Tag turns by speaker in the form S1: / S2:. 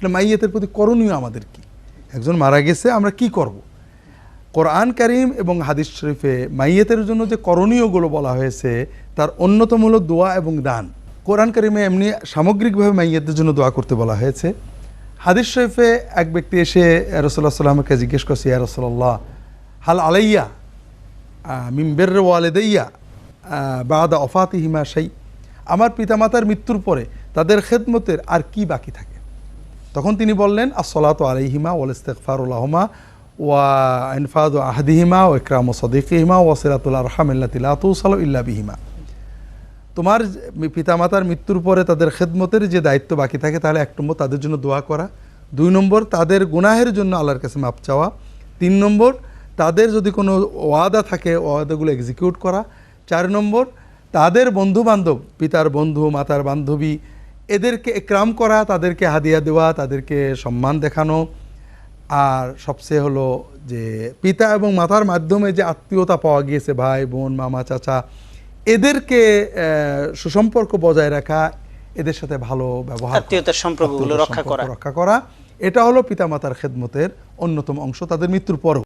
S1: আসলে মাইয়াতের প্রতি করণীয় আমাদের কি? একজন মারা গেছে, আমরা কি করব। কোরআন কারিম এবং হাদিস শরীফে মাইয়াতের জন্য যে করণীয়গুলো বলা হয়েছে, তার অন্যতম হলো দোয়া এবং দান। কোরআন কারিমে এমনি সামগ্রিকভাবে মাইয়াতের জন্য দোয়া করতে বলা হয়েছে। হাদিস শরীফে এক ব্যক্তি এসে রসল্লাহ সাল্লামকে জিজ্ঞেস করছে, ইয়া রসল্লাহ হাল আলাইয়া মিম্বের ওয়ালেদাইয়া বাদা অফাতি হিমা আমার পিতামাতার মৃত্যুর পরে তাদের খেদমতের আর কি বাকি থাকে? তখন তিনি বললেন আসলাত আলাইহিমা ওয়াল ইস্তেকফারুল্লাহমা ওয়া ইনফাদ আহাদিহিমা ও ইকরাম সদিকিহিমা ওয়া সিরাতুল আরহামিল্লাতিল্লা তুসাল ইল্লা বিহিমা। তোমার পিতামাতার মৃত্যুর পরে তাদের খেদমতের যে দায়িত্ব বাকি থাকে, তাহলে এক নম্বর তাদের জন্য দোয়া করা। দুই নম্বর, তাদের গুনাহের জন্য আল্লাহর কাছে মাপ চাওয়া। তিন নম্বর, তাদের যদি কোনো ওয়াদা থাকে, ওয়াদাগুলো এক্সিকিউট করা। চার নম্বর, তাদের বন্ধু বান্ধব পিতার বন্ধু, মাতার বান্ধবী এদেরকে একরাম করা তাদেরকে হাদিয়া দেওয়া তাদেরকে সম্মান দেখানো। আর সবচেয়ে হলো যে পিতা এবং মাতার মাধ্যমে যে আত্মীয়তা পাওয়া গিয়েছে ভাই বোন মামা চাচা এদেরকে সুসম্পর্ক বজায় রাখা এদের সাথে ভালো ব্যবহার
S2: আত্মীয়তার সম্পর্কগুলো রক্ষা
S1: সম্পর্ক
S2: করা।
S1: রক্ষা করা। এটা হলো পিতামাতার খেদমতের অন্যতম অংশ। তাদের মৃত্যুর পরও।